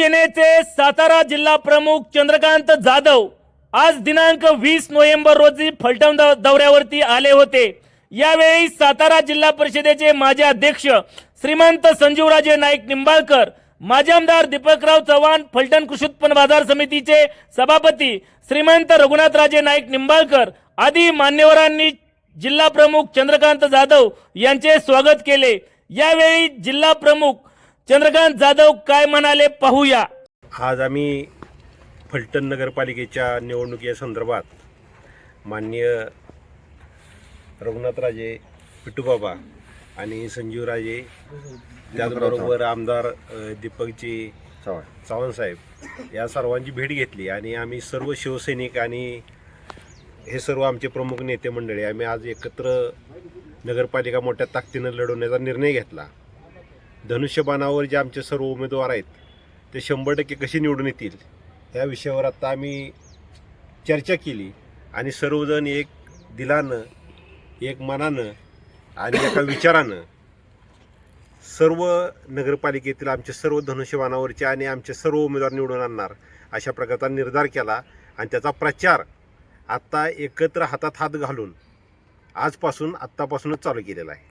शिवसेनेचे सातारा जिल्हा प्रमुख चंद्रकांत जाधव आज दिनांक वीस नोव्हेंबर रोजी फलटण दौऱ्यावरती आले होते. यावेळी सातारा जिल्हा परिषदेचे माजी अध्यक्ष श्रीमंत संजीवराजे नाईक निंबाळकर माजी आमदार दीपकराव चव्हाण फलटण कृषी उत्पन्न बाजार समितीचे सभापती श्रीमंत रघुनाथराजे नाईक निंबाळकर आदी मान्यवरांनी जिल्हा प्रमुख चंद्रकांत जाधव यांचे स्वागत केले. यावेळी जिल्हा प्रमुख चंद्रकांत जाधव काय म्हणाले पाहूया. आज आम्ही फलटण नगरपालिकेच्या निवडणुकीसंदर्भात माननीय रघुनाथराजे पिटूबाबा आणि संजीवराजे त्याचबरोबर आमदार दीपकजी चव्हाण. चव्हाण साहेब या सर्वांची भेट घेतली आणि आम्ही सर्व शिवसैनिक आणि हे सर्व आमचे प्रमुख नेते मंडळी आम्ही आज एकत्र नगरपालिका मोठ्या ताकदीनं लढवण्याचा निर्णय घेतला. धनुष्यबाणावर जे आमचे सर्व उमेदवार आहेत ते शंभर टक्के कसे निवडून येतील या विषयावर आता आम्ही चर्चा केली आणि सर्वजण एक दिलानं एक मनानं आणि एका विचारानं सर्व नगरपालिकेतील आमचे सर्व धनुष्यबाणावरचे आणि आमचे सर्व उमेदवार निवडून आणणार अशा प्रकारचा निर्धार केला आणि त्याचा प्रचार आत्ता एकत्र हातात हात घालून आजपासून आत्तापासूनच चालू केलेला आहे.